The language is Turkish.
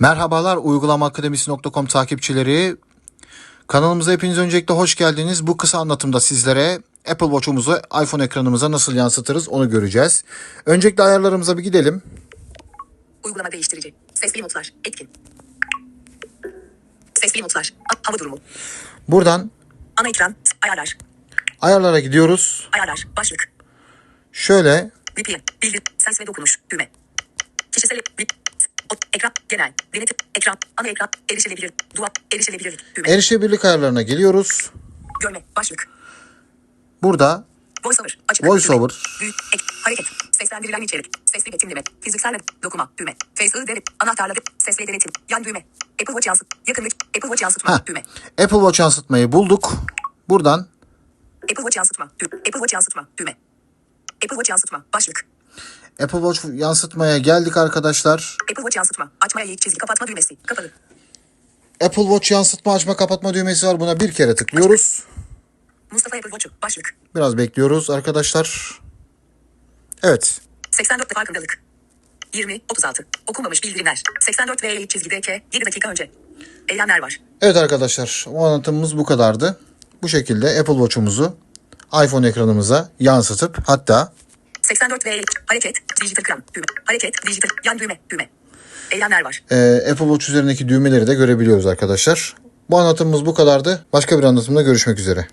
Merhabalar uygulamaakademisi.com takipçileri. Kanalımıza hepiniz öncelikle hoş geldiniz. Bu kısa anlatımda sizlere Apple Watch'umuzu iPhone ekranımıza nasıl yansıtırız onu göreceğiz. Öncelikle ayarlarımıza bir gidelim. Uygulama değiştirici. Sesli notlar. Etkin. Sesli notlar. Hava durumu. Buradan Ana ekran. Ayarlar. ayarlara gidiyoruz. Ayarlar. Başlık. Şöyle VPN. Bildir. Ses ve dokunuş. Düğme. Kişisel. Vip. O, ekran. Genel. Denetim. Ekran. Ana ekran. Erişilebilir. Duvar. Erişilebilirlik. Düğme. erişebilirlik ayarlarına geliyoruz. Görme. Başlık. Burada VoiceOver. Açık. VoiceOver. Büyük. Ek. Hareket. Seslendirilen içerik. Sesli betimleme. Fiziksel dokuma. Düğme. Face denet. Anahtarla. Sesli denetim. Yan düğme. Apple Watch yansıt. Yakınlık. Apple Watch yansıtma. Heh. Düğme. Apple Watch yansıtmayı bulduk. Buradan Apple Watch yansıtma. Düğme. Apple Watch yansıtma. Düğme. Apple Watch yansıtma. Başlık. Apple Watch yansıtmaya geldik arkadaşlar. Apple Watch yansıtma. Açmaya eğik çizgi kapatma düğmesi. Kapalı. Apple Watch yansıtma açma kapatma düğmesi var. Buna bir kere tıklıyoruz. Mustafa Apple Watch'u. Başlık. Biraz bekliyoruz arkadaşlar. Evet. 84 farkındalık. 20, 36. Okunmamış bildirimler. 84 ve eğik çizgi DK. 7 dakika önce. Eylemler var. Evet arkadaşlar o anlatımımız bu kadardı. Bu şekilde Apple Watch'umuzu iPhone ekranımıza yansıtıp hatta 84 ve eğik. Hareket. Dijital ekran. Düğme. Hareket. Dijital. Yan düğme. Düğme. Eylemler var. e, Apple Watch üzerindeki düğmeleri de görebiliyoruz arkadaşlar. Bu anlatımımız bu kadardı. Başka bir anlatımda görüşmek üzere.